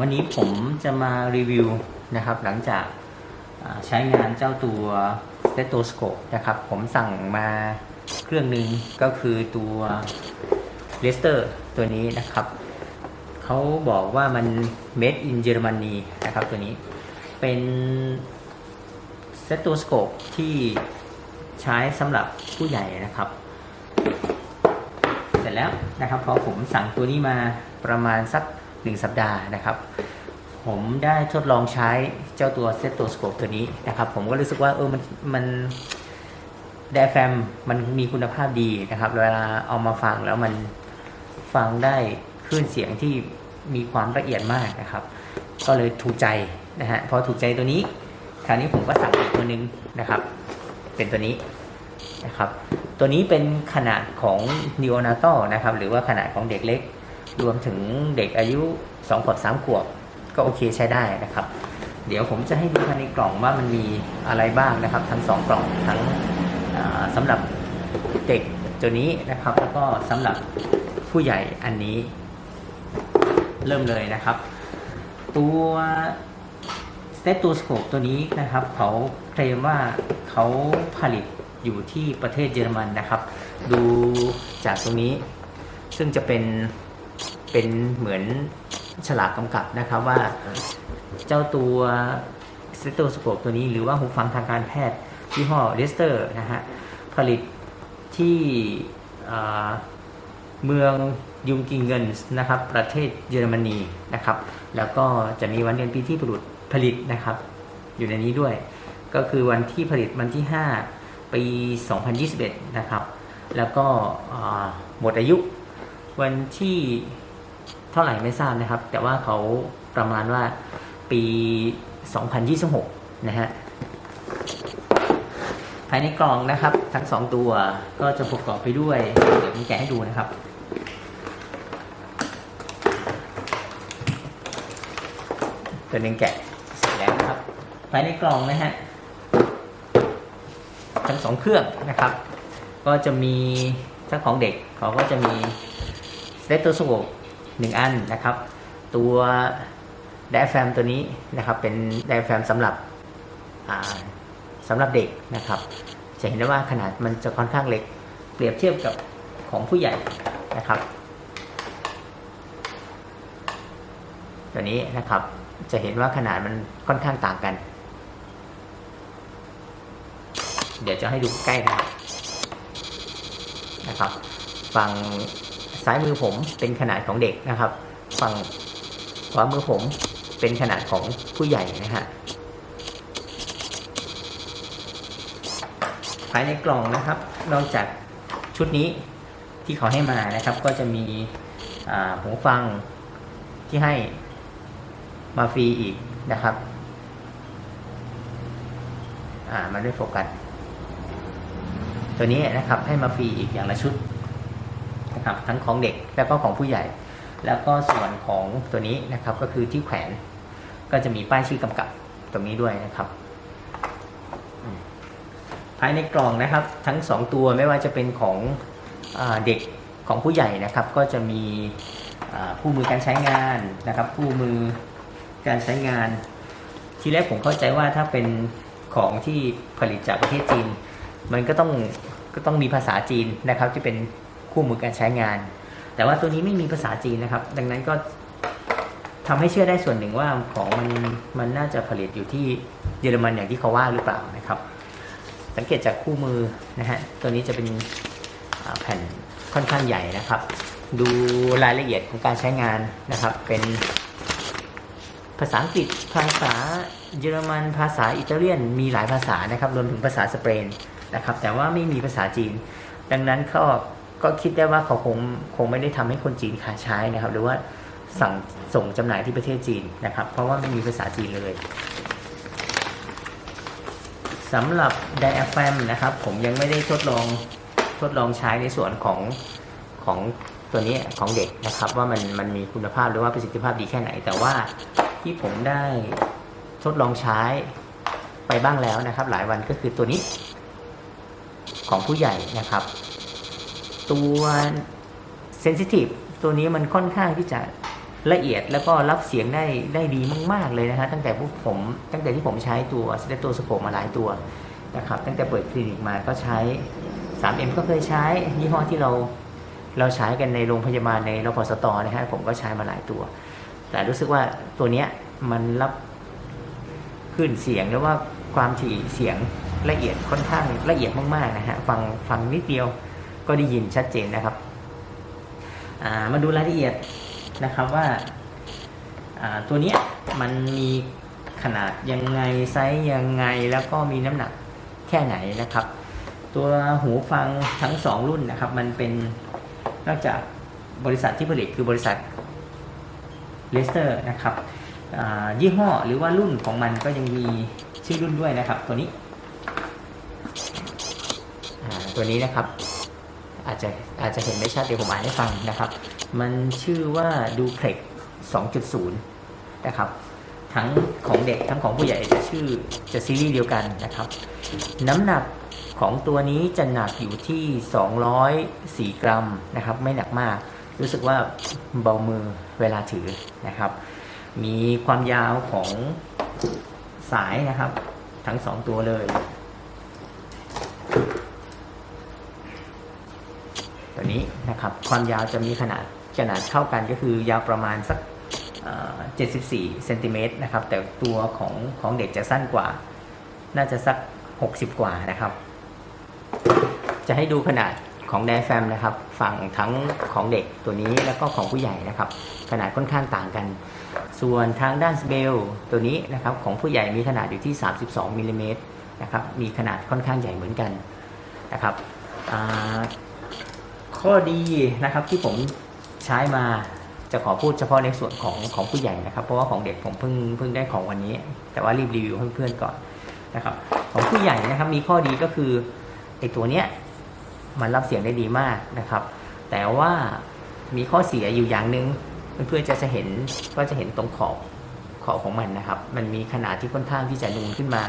วันนี้ผมจะมารีวิวนะครับ หลังจากใช้งานเจ้าตัว stethoscope นะครับ ผมสั่งมาเครื่องหนึ่งก็คือตัว l e s t e r ตัวนี้นะครับ เขาบอกว่ามัน made in Germany นะครับตัวนี้เป็น stethoscope ที่ใช้สำหรับผู้ใหญ่นะครับ เสร็จแล้วนะครับพอผมสั่งตัวนี้มาประมาณสัก นึ่งสัปดาห์นะครับ ผมได้ทดลองใช้เจ้าตัวเซตโตสโคปตัวนี้นะครับ ผมก็รู้สึกว่าเออมันมันไดแฟมมันมีคุณภาพดีนะครับ เวลาเอามาฟังแล้วมันฟังได้คลื่นเสียงที่มีความละเอียดมากนะครับ ก็เลยถูกใจนะฮะพอถูกใจตัวนี้ คราวนี้ผมก็สั่งอีกตัวนึงนะครับ เป็นตัวนี้นะครับ ตัวนี้เป็นขนาดของ neonatal นะครับ หรือว่าขนาดของเด็กเล็ก รวมถึงเด็กอายุ2ขวบ3ขวบก็โอเคใช้ได้นะครับ เดี๋ยวผมจะให้ดูภายในกล่องว่ามันมีอะไรบ้างนะครับ ทั้ง 2 กล่องทั้งอ่าสำหรับเด็กตัวนี้นะครับ แล้วก็สำหรับผู้ใหญ่อันนี้เริ่มเลยนะครับ ตัวสเตต o สโคปตัวนี้นะครับ เขาเคลมว่าเขาผลิตอยู่ที่ประเทศเยอรมันนะครับ ดูจากตรงนี้ซึ่งจะเป็น เป็นเหมือนฉลากกำกับนะครับว่าเจ้าตัวสเตตสโคปตัวนี้หรือว่าหูฟังทางการแพทย์ยี่ห้อเลสเตอร์นะฮะผลิตที่เมืองยุงกิงเงินนะครับประเทศเยอรมนีนะครับ แล้วก็จะมีวันเดือนปีที่ผลิตผลิตนะครับ อยู่ในนี้ด้วย ก็คือวันที่ผลิตวันที่ 5 ปี 2021 นะครับ แล้วก็หมดอายุวันที่ เท่าไหร่ไม่ทราบนะครับ แต่ว่าเขาประมาณว่าปี 2026 นะฮะ ภายในกล่องนะครับ ทั้งสองตัวก็จะประกอบไปด้วย เดี๋ยวผมแกะให้ดูนะครับตัวหนึ่งแกะเสร็จแล้วนะครับ ภายในกล่องนะฮะ ทั้งสองเครื่องนะครับ ก็จะมีถ้าของเด็กเขาก็จะมีสเตตโตสโคป หนึ่งอันนะครับ ตัวไดแฟมตัวนี้นะครับเป็นไดแฟมสำหรับอ่าสำหรับเด็กนะครับ จะเห็นได้ว่าขนาดมันจะค่อนข้างเล็ก เปรียบเทียบกับของผู้ใหญ่นะครับ ตัวนี้นะครับจะเห็นว่าขนาดมันค่อนข้างต่างกัน เดี๋ยวจะให้ดูใกล้นะครับนะครับ ฝั่ง ซ้ายมือผมเป็นขนาดของเด็กนะครับ ฝั่งขวามือผมเป็นขนาดของผู้ใหญ่นะฮะภายในกล่องนะครับ นอกจากชุดนี้ที่เขาให้มานะครับ ก็จะมีหูฟังที่ให้มาฟรีอีกนะครับ อ่ามันไม่โฟกัส ตัวนี้นะครับให้มาฟรีอีกอย่างละชุด นะครับทั้งของเด็กแล้วก็ของผู้ใหญ่ แล้วก็ส่วนของตัวนี้นะครับก็คือที่แขวนก็จะมีป้ายชื่อกำกับตรงนี้ด้วยนะครับภายในกล่องนะครับทั้ง 2 ตัวไม่ว่าจะเป็นของอเด็กของผู้ใหญ่นะครับ ก็จะมีอ่าคู่มือการใช้งานนะครับคู่มือการใช้งาน ที่แรกผมเข้าใจว่าถ้าเป็นของที่ผลิตจากประเทศจีน มันก็ต้องก็ต้องมีภาษาจีนนะครับที่เป็น คู่มือการใช้งาน แต่ว่าตัวนี้ไม่มีภาษาจีนนะครับ ดังนั้นก็ทำให้เชื่อได้ส่วนหนึ่งว่าของมันมันน่าจะผลิตอยู่ที่เยอรมันอย่างที่เขาว่าหรือเปล่านะครับ สังเกตจากคู่มือนะฮะตัวนี้จะเป็นแผ่นค่อนข้างใหญ่นะครับ ดูรายละเอียดของการใช้งานนะครับ เป็นภาษาอังกฤษภาษาเยอรมันภาษาอิตาเลียนมีหลายภาษานะครับรวมถึงภาษาสเปนนะครับ แต่ว่าไม่มีภาษาจีน ดังนั้นก็ ก็คิดได้ว่าเขาคงคงไม่ได้ทำให้คนจีนขาใช้นะครับ หรือว่าสั่งส่งจำหน่ายที่ประเทศจีนนะครับ เพราะว่าไม่มีภาษาจีนเลยสำหรับ diaphragm นะครับ ผมยังไม่ได้ทดลองทดลองใช้ในส่วนของของตัวนี้ของเด็กนะครับ ว่ามันมันมีคุณภาพหรือว่าประสิทธิภาพดีแค่ไหน แต่ว่าที่ผมได้ทดลองใช้ไปบ้างแล้วนะครับ หลายวันก็คือตัวนี้ของผู้ใหญ่นะครับ ตัว sensitive ตัวนี้มันค่อนข้างที่จะละเอียดแล้วก็รับเสียงได้ได้ดีมาก ๆ เลยนะฮะตั้งแต่พวกผมตั้งแต่ที่ผมใช้ตัวสเตตโตสโคปมาหลายตัวนะครับตั้งแต่เปิดคลินิกมาก็ใช้ 3M ก็เคยใช้ยี่ห้อที่เราเราใช้กันในโรงพยาบาลในรพสตนะฮะผมก็ใช้มาหลายตัว แต่รู้สึกว่าตัวเนี้ยมันรับคลื่นเสียงหรือว่าความถี่เสียงละเอียดค่อนข้างละเอียดมากๆนะฮะฟังฟังนิดเดียว ก็ได้ยินชัดเจนนะครับามาดูรายละเอียดนะครับว่าาตัวนี้มันมีขนาดยังไงไซส์ยังไงแล้วก็มีน้ำหนักแค่ไหนนะครับ ตัวหูฟังทั้งสองรุ่นนะครับ มันเป็นนอกจากบริษัทที่ผลิตคือบริษัทเลสเตอร์นะครับยี่ห้อหรือว่ารุ่นของมันก็ยังมีชื่อรุ่นด้วยนะครับ ตัวนี้ตัวนี้นะครับ อาจจะอาจจะเห็นไม่ชัดเดี๋ยวผมอ่านให้ฟังนะครับ มันชื่อว่าดูเพล็ก2.0 นะครับ ทั้งของเด็กทั้งของผู้ใหญ่จะชื่อจะซีรีส์เดียวกันนะครับ น้ำหนักของตัวนี้จะหนักอยู่ที่ 204 กรัมนะครับ ไม่หนักมาก รู้สึกว่าเบามือเวลาถือนะครับ มีความยาวของสายนะครับ ทั้งสองตัวเลย ตัวนี้นะครับ ความยาวจะมีขนาดขนาดเท่ากันก็คือยาวประมาณสักเอ่อ74เซนติเมตรนะครับ แต่ตัวของของเด็กจะสั้นกว่า น่าจะสัก 60 กว่านะครับ จะให้ดูขนาดของไดแฟมนะครับ ฝั่งทั้งของเด็กตัวนี้แล้วก็ของผู้ใหญ่นะครับ ขนาดค่อนข้างต่างกัน ส่วนทางด้านสเบลตัวนี้นะครับ ของผู้ใหญ่มีขนาดอยู่ที่ 32มิลลิเมตรนะครับ มีขนาดค่อนข้างใหญ่เหมือนกันนะครับ ข้อดีนะครับที่ผมใช้มาจะขอพูดเฉพาะในส่วนของของผู้ใหญ่นะครับ เพราะว่าของเด็กผมเพิ่งเพิ่งได้ของวันนี้ แต่ว่ารีบรีวิวเพื่อนๆก่อนนะครับ ของผู้ใหญ่นะครับมีข้อดีก็คือไอตัวเนี้ยมันรับเสียงได้ดีมากนะครับ แต่ว่ามีข้อเสียอยู่อย่างหนึ่งเพื่อนๆจะจะเห็นก็จะเห็นตรงขอบขอบของมันนะครับ มันมีขนาดที่ค่อนข้างที่จะนูนขึ้นมา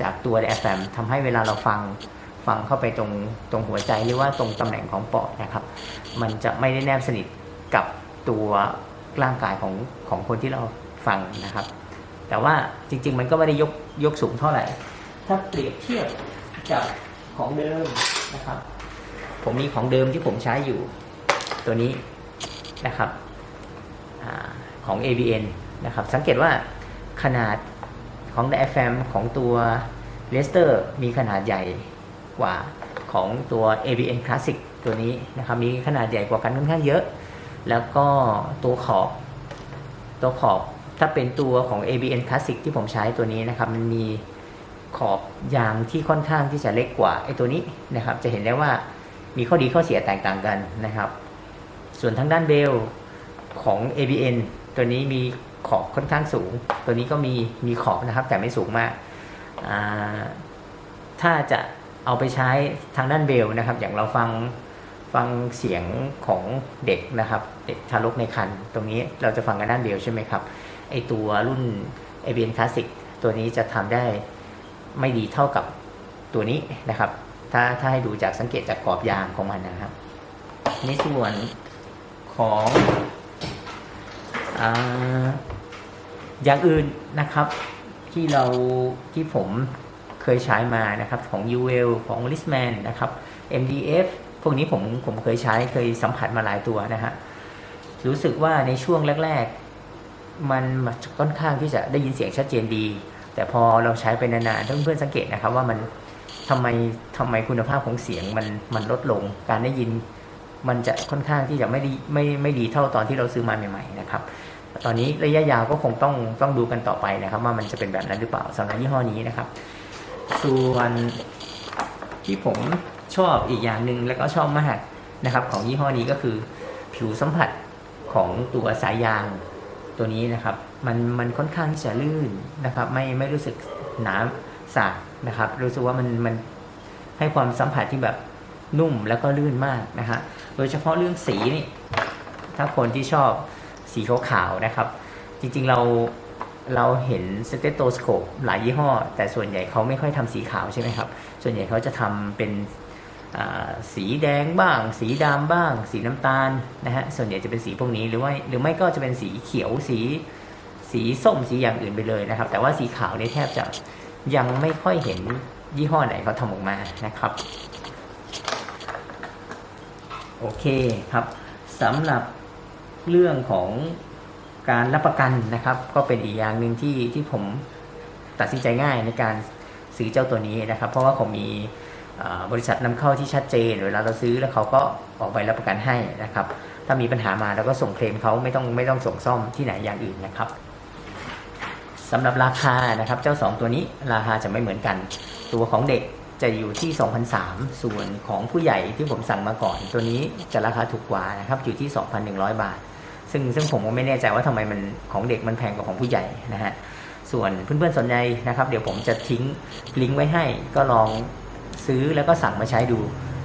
จากตัวแอฟแฟมทำให้เวลาเราฟัง ฟังเข้าไปตรงตรงหัวใจหรือว่าตรงตำแหน่งของปอดนะครับ มันจะไม่ได้แนบสนิทกับตัวร่างกายของของคนที่เราฟังนะครับ แต่ว่าจริง ๆ มันก็ไม่ได้ยกยกสูงเท่าไหร่ ถ้าเปรียบเทียบกับของเดิมนะครับ ผมมีของเดิมที่ผมใช้อยู่ตัวนี้นะครับอของ ABN นะครับ สังเกตว่าขนาดของ d i a p h r a m ของตัว Lester มีขนาดใหญ่ กว่าของตัว ABN Classic ตัวนี้นะครับมีขนาดใหญ่กว่ากันค่อนข้างเยอะ แล้วก็ตัวขอบ ตัวขอบถ้าเป็นตัวของ ABN Classic ที่ผมใช้ตัวนี้นะครับมันมีขอบยางที่ค่อนข้างที่จะเล็กกว่าไอ้ตัวนี้นะครับ จะเห็นได้ว่ามีข้อดีข้อเสียแตกต่างกันนะครับ ส่วนทางด้านเบลของ ABN ตัวนี้มีขอบค่อนข้างสูง ตัวนี้ก็มีมีขอบนะครับแต่ไม่สูงมาก ถ้าจะ เอาไปใช้ทางด้านเบลนะครับ อย่างเราฟังฟังเสียงของเด็กนะครับ เด็กทารกในครรภ์ตรงนี้เราจะฟังกันด้านเบลใช่ไหมครับไอตัวรุ่น ABN Classic ตัวนี้จะทำได้ไม่ดีเท่ากับตัวนี้นะครับ ถ้าถ้าให้ดูจากสังเกตจากกรอบยางของมันนะครับในส่วนของออย่างอื่นนะครับที่เราที่ผม เคยใช้มานะครับของ u l ของ l i s m a n นะครับ MDF พวกนี้ผมผมเคยใช้เคยสัมผัสมาหลายตัวนะฮะรู้สึกว่าในช่วงแรก ๆ มันค่อนข้างที่จะได้ยินเสียงชัดเจนดี แต่พอเราใช้ไปนานๆถ้าเพื่อนๆสังเกตนะครับว่ามันทำไมทำไมคุณภาพของเสียงมันมันลดลง การได้ยินมันจะค่อนข้างที่จะไม่ดีไม่ไม่ดีเท่าตอนที่เราซื้อมาใหม่ ๆ นะครับ ตอนนี้ระยะยาวก็คงต้องต้องดูกันต่อไปนะครับ ว่ามันจะเป็นแบบนั้นหรือเปล่าสำหรับยี่ห้อนี้นะครับ ส่วนที่ผมชอบอีกอย่างหนึ่งแล้วก็ชอบมากนะครับ ของยี่ห้อนี้ก็คือผิวสัมผัสของตัวสายยางตัวนี้นะครับ มันมันค่อนข้างที่จะลื่นนะครับ ไม่ไม่รู้สึกหนาสากนะครับ รู้สึกว่ามันมันให้ความสัมผัสที่แบบนุ่มแล้วก็ลื่นมากนะฮะโดยเฉพาะเรื่องสีนี่ถ้าคนที่ชอบสีขาวๆนะครับ จริงๆเรา เราเห็นสเตโตสโคปหลายยี่ห้อ แต่ส่วนใหญ่เขาไม่ค่อยทำสีขาวใช่ไหมครับ ส่วนใหญ่เขาจะทำเป็นสีแดงบ้าง สีดำบ้าง สีน้ำตาลนะฮะส่วนใหญ่จะเป็นสีพวกนี้หรือว่าหรือไม่ก็จะเป็นสีเขียวสีสีส้มสีอย่างอื่นไปเลยนะครับ แต่ว่าสีขาวเนี่ยแทบจะยังไม่ค่อยเห็นยี่ห้อไหนเขาทำออกมานะครับโอเคครับสำหรับเรื่องของ การรับประกันนะครับ ก็เป็นอีกอย่างหนึ่งที่ที่ผมตัดสินใจง่ายในการซื้อเจ้าตัวนี้นะครับ เพราะว่าเขามีบริษัทนำเข้าที่ชัดเจน เวลาเราซื้อแล้วเขาก็ออกใบรับประกันให้นะครับ ถ้ามีปัญหามาเราก็ส่งเคลมเขาไม่ต้องไม่ต้องส่งซ่อมที่ไหนอย่างอื่นนะครับสำหรับราคานะครับเจ้า 2 ตัวนี้ราคาจะไม่เหมือนกัน ตัวของเด็กจะอยู่ที่ 2,003ส่วนของผู้ใหญ่ที่ผมสั่งมาก่อน ตัวนี้จะราคาถูกกว่านะครับอยู่ที่ 2,100 บาท ซึ่งซึ่งผมก็ไม่แน่ใจว่าทำไมมันของเด็กมันแพงกว่าของผู้ใหญ่นะฮะส่วนเพื่อนๆสนใจนะครับ เดี๋ยวผมจะทิ้งลิงก์ไว้ให้ก็ลองซื้อแล้วก็สั่งมาใช้ดู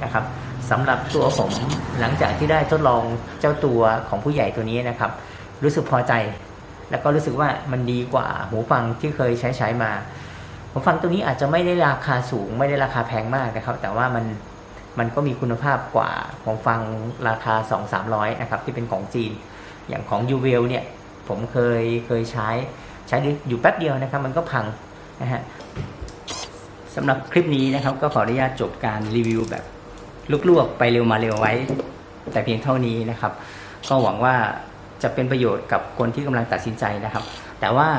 นะครับสำหรับตัวผมหลังจากที่ได้ทดลองเจ้าตัวของผู้ใหญ่ตัวนี้นะครับ รู้สึกพอใจ แล้วก็รู้สึกว่ามันดีกว่าหูฟังที่เคยใช้ใช้มาหูฟังตัวนี้อาจจะไม่ได้ราคาสูง ไม่ได้ราคาแพงมากนะครับ แต่ว่ามันมันก็มีคุณภาพกว่าของฟังราคา 2-300นะครับที่เป็นของจีน อย่างของ u v e l เนี่ยผมเคยเคยใช้ใช้อยู่แป๊บเดียวนะครับ มันก็พังนะฮะสำหรับคลิปนี้นะครับ ก็ขออนุญาตจบการรีวิวแบบลวกๆไปเร็วมาเร็วไว้ แต่เพียงเท่านี้นะครับ ก็หวังว่าจะเป็นประโยชน์กับคนที่กำลังตัดสินใจนะครับ แต่ว่า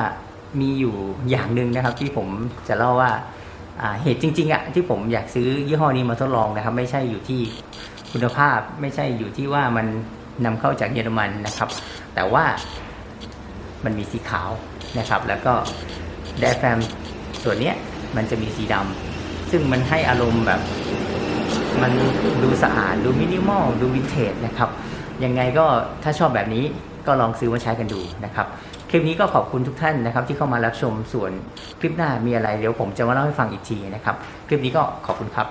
มีอยู่อย่างหนึ่งนะครับที่ผมจะเล่าว่าอ่าเหตุจริงๆอะที่ผมอยากซื้อยี่ห้อนี้มาทดลองนะครับ ไม่ใช่อยู่ที่คุณภาพไม่ใช่อยู่ที่ว่ามัน นำเข้าจากเยอรมันนะครับ แต่ว่ามันมีสีขาวนะครับ แล้วก็ไดฟแฟมส่วนเนี้ยมันจะมีสีดำซึ่งมันให้อารมณ์แบบ มันดูสะอาด ดูมินิมอล ดูวินเทจนะครับ ยังไงก็ถ้าชอบแบบนี้ก็ลองซื้อมาใช้กันดูนะครับ คลิปนี้ก็ขอบคุณทุกท่านนะครับ ที่เข้ามารับชมส่วนคลิปหน้ามีอะไรเดี๋ยวผมจะมาเล่าให้ฟังอีกทีนะครับ คลิปนี้ก็ขอบคุณครับ